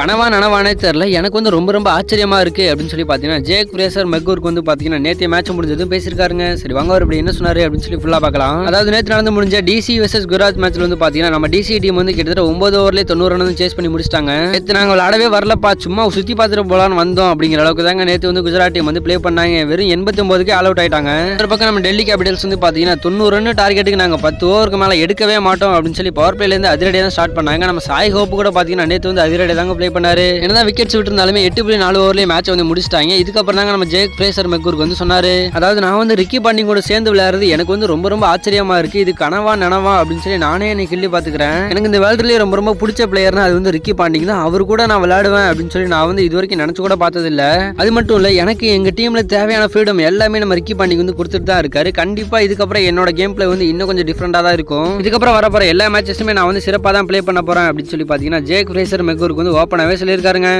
கனவா நனவானே தெரில எனக்கு வந்து ரொம்ப ரொம்ப ஆச்சரியமாக இருக்குது அப்படின்னு சொல்லி பார்த்தீங்கன்னா ஜேக் பிரேசர் மெக்கூருக்கு வந்து பார்த்தீங்கன்னா நேற்று மேட்ச் முடிஞ்சதும் பேசியிருக்காருங்க. சரி வாங்க அவர் இப்படி என்ன சொன்னார் அப்படின்னு சொல்லி ஃபுல்லாக பார்க்கலாம். அதாவது நேற்று நடந்து முடிஞ்ச டிசி வர்சஸ் குஜராத் மேட்ச்சில் வந்து பார்த்தீங்கன்னா நம்ம டிசி டீம் வந்து கிட்டத்தட்ட ஒம்பது ஓவர்லேயே தொண்ணூறு ரன் சேஸ் பண்ணி முடிச்சிட்டாங்க. நேற்று நாங்கள் விளாடவே வரலப்பா. சும்மா சுற்றி பார்த்துட்டு போகலான்னு வந்தோம் அப்படிங்கிற அளவுக்கு தாங்க நேற்று வந்து குஜராத் டீம் வந்து ப்ளே பண்ணாங்க. வெறும் எண்பத்தி ஒன்பதுக்கு ஆல் அவுட் ஆயிட்டாங்க. ஒரு பக்கம் நம்ம டெல்லி கேபிட்டல்ஸ் வந்து பார்த்தீங்கன்னா தொண்ணூறு ரன் டார்கெட்டுக்கு நாங்கள் பத்து ஓவருக்கு மேலே எடுக்கவே மாட்டோம் அப்படின்னு சொல்லி பவர் பிளேலேருந்து அதிரடியாக தான் ஸ்டார்ட் பண்ணாங்க. நம்ம சாய் ஹோப்பு கூட பார்த்தீங்கன்னா நேற்று வந்து அதிரடி தாங்க ப்ளே பண்ணாரு. என்னதான் விக்கெட்ஸ் விட்டுருந்தாலுமே எட்டு புள்ளி நாலு ஓவர்லேயே மேட்ச் வந்து முடிச்சிட்டாங்க. இதுக்கப்புறம் தாங்க நம்ம ஜேக் பிரேசர் மெக்கூருக்கு வந்து சொன்னாரு. அதாவது நான் வந்து ரிக்கி பாண்டிங் கூட சேர்ந்து விளையாடுறது எனக்கு வந்து ரொம்ப ரொம்ப ஆச்சரியமா இருக்கு. இது கனவா நனவா அப்படின்னு சொல்லி நானே என்னை கிள்ளி பார்த்துக்கிறேன். எனக்கு இந்த வேர்ல்டுலேயே ரொம்ப ரொம்ப பிடிச்ச பிளேயர்னா அது வந்து ரிக்கி பாண்டிங் தான். அவர் கூட நான் விளையாடுவேன் அப்படின்னு சொல்லி நான் வந்து இது வரைக்கும் நினச்சி கூட பார்த்ததில்ல. அது மட்டும் இல்லை எனக்கு எங்கள் டீமில் தேவையான ஃப்ரீடம் எல்லாமே நம்ம ரிக்கி பாண்டிங் வந்து கொடுத்துட்டு தான் இருக்காரு. கண்டிப்பாக இதுக்கப்புறம் என்னோட கேம் பிளே வந்து இன்னும் கொஞ்சம் டிஃப்ரெண்டாக தான் இருக்கும். இதுக்கப்புறம் வரப்போற எல்லா மேட்சஸுமே நான் வந்து சிறப்பாக தான் ப்ளே பண்ண போகிறேன் அப்படின்னு சொல்லி பார்த்தீங்கன்னா ஜேக் ஃப்ரேசர் மெக்கூருக்கு வந்து ஓப்பன் ஓப்பனாகவே சொல்லியிருக்காருங்க